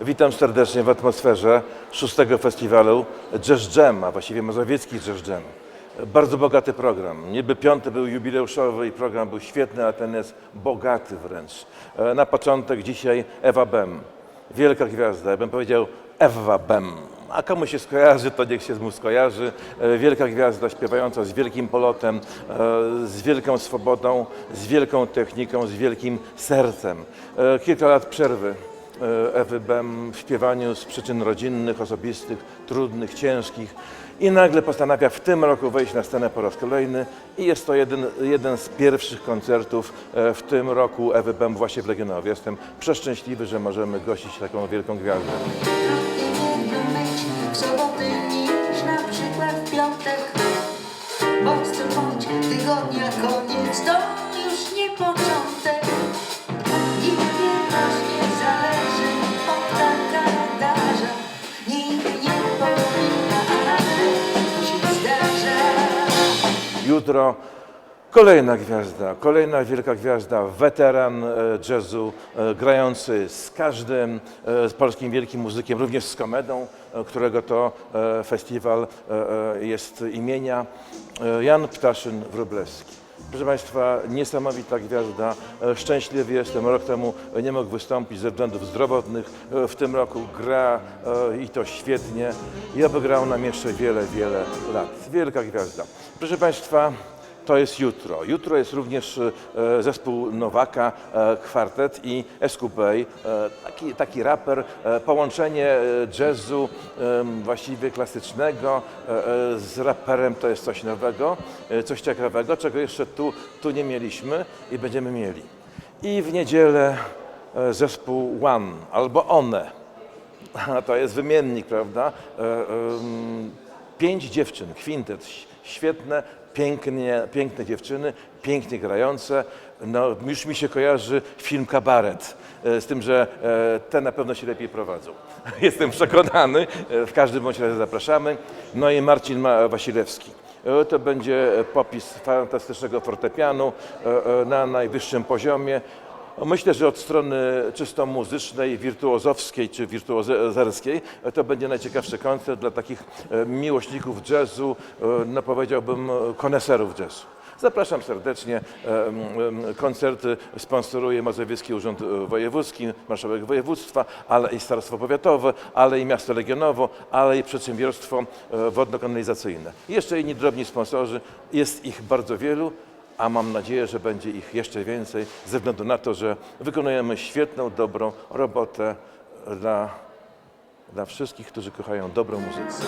Witam serdecznie w atmosferze szóstego festiwalu Jazz Jam, a właściwie mazowiecki Jazz Jam. Bardzo bogaty program. Niby piąty był jubileuszowy i program był świetny, a ten jest bogaty wręcz. E, Na początek dzisiaj Ewa Bem. Wielka gwiazda, ja bym powiedział Ewa Bem. A komu się skojarzy, to niech się mu skojarzy. E, Wielka gwiazda śpiewająca z wielkim polotem, e, z wielką swobodą, z wielką techniką, z wielkim sercem. Kilka lat przerwy Ewy Bem w śpiewaniu z przyczyn rodzinnych, osobistych, trudnych, ciężkich i nagle postanawia w tym roku wejść na scenę po raz kolejny i jest to jeden, jeden z pierwszych koncertów e, w tym roku Ewy Bem właśnie w Legionowie. Jestem przeszczęśliwy, że możemy gościć taką wielką gwiazdę. Tygodnia koniec to już nie Jutro kolejna gwiazda, kolejna wielka gwiazda, weteran e, jazzu, e, grający z każdym, e, z polskim wielkim muzykiem, również z Komedą, którego to festiwal jest imienia, Jan Ptaszyn-Wróblewski. Proszę Państwa, niesamowita gwiazda. E, Szczęśliwy jestem, rok temu nie mógł wystąpić ze względów zdrowotnych. E, W tym roku gra e, i to świetnie. I oby grał nam jeszcze wiele, wiele lat. Wielka gwiazda. Proszę Państwa, to jest jutro. Jutro jest również e, zespół Nowaka, e, kwartet i Escupej, e, taki, taki raper, połączenie jazzu właściwie klasycznego z raperem to jest coś nowego, coś ciekawego, czego jeszcze tu, tu nie mieliśmy i będziemy mieli. I w niedzielę zespół One albo One. To jest wymiennik, prawda? Pięć dziewczyn, kwintet, świetne, pięknie, piękne dziewczyny, pięknie grające. No, już mi się kojarzy film Kabaret, e, z tym, że e, te na pewno się lepiej prowadzą. Jestem przekonany, E, w każdym bądź razie zapraszamy. No i Marcin Ma- Wasilewski. To będzie popis fantastycznego fortepianu na najwyższym poziomie. Myślę, że od strony czysto muzycznej, wirtuozowskiej czy wirtuozerskiej to będzie najciekawszy koncert dla takich e, miłośników jazzu, e, no powiedziałbym e, koneserów jazzu. Zapraszam serdecznie. Koncerty sponsoruje Mazowiecki Urząd Wojewódzki, Marszałek Województwa, ale i Starostwo Powiatowe, ale i Miasto Legionowo, ale i Przedsiębiorstwo Wodno-Kanalizacyjne. Jeszcze inni drobni sponsorzy, jest ich bardzo wielu a mam nadzieję, że będzie ich jeszcze więcej, ze względu na to, że wykonujemy świetną, dobrą robotę dla, dla wszystkich, którzy kochają dobrą muzykę.